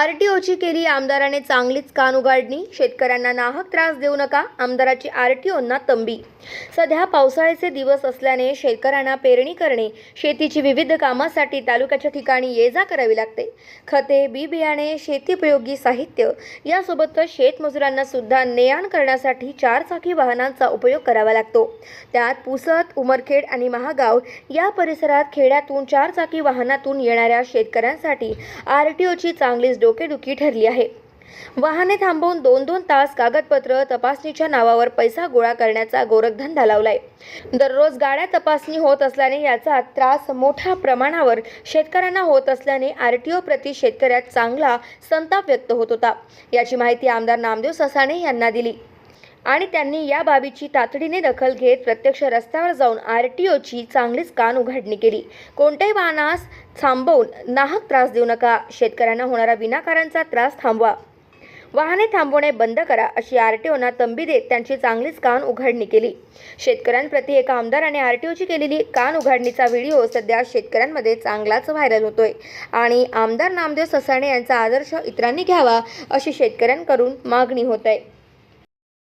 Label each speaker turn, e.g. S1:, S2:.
S1: आरटीओची केली आमदाराने चांगलीच कान उघाडणी. शेतकऱ्यांना नाहक त्रास देऊ नका आमदाराची आरटीओंना तंबी. सध्या पावसाळ्याचे दिवस असल्याने शेतकऱ्यांना पेरणी करणे शेतीची विविध कामासाठी तालुक्याच्या ठिकाणी ये जा करावी लागते. खते बी बियाणे शेतीप्रयोगी साहित्य यासोबतच शेतमजुरांना सुद्धा ने आण करण्यासाठी चारचाकी वाहनांचा उपयोग करावा लागतो. त्यात पुसद उमरखेड आणि महागाव या परिसरात खेड्यातून चारचाकी वाहनातून येणाऱ्या शेतकऱ्यांसाठी आर टी ओची चांगलीच डोकेदुखी ठरली आहे. वाहने थांबवून दोन दोन तास कागदपत्र तपासणीच्या नावावर पैसा गोळा करण्याचा गोरखधंदा लावलाय. दररोज गाड्या तपासणी होत असल्याने याचा त्रास मोठ्या प्रमाणावर शेतकऱ्यांना होत असल्याने आर टी ओ प्रति शेतकऱ्यात चांगला संताप व्यक्त होत होता. याची माहिती आमदार नामदेव ससाणे यांना दिली. आणि त्यांनी या बाबीची तातडीने दखल घेत प्रत्यक्ष रस्त्यावर जाऊन आर टी ओची चांगलीच कान उघडणी केली. कोणत्याही वाहनास थांबवून नाहक त्रास देऊ नका. शेतकऱ्यांना होणारा विनाकारांचा त्रास थांबवा. वाहने थांबवणे बंद करा अशी आर टी ओना तंबी देत त्यांची चांगलीच कान उघडणी केली. शेतकऱ्यांप्रती एका आमदाराने आर टी ओची केलेली कान उघडणीचा व्हिडिओ सध्या शेतकऱ्यांमध्ये चांगलाच व्हायरल होतोय. आणि आमदार नामदेव ससाणे यांचा आदर्श इतरांनी घ्यावा अशी शेतकऱ्यांकडून मागणी होत आहे.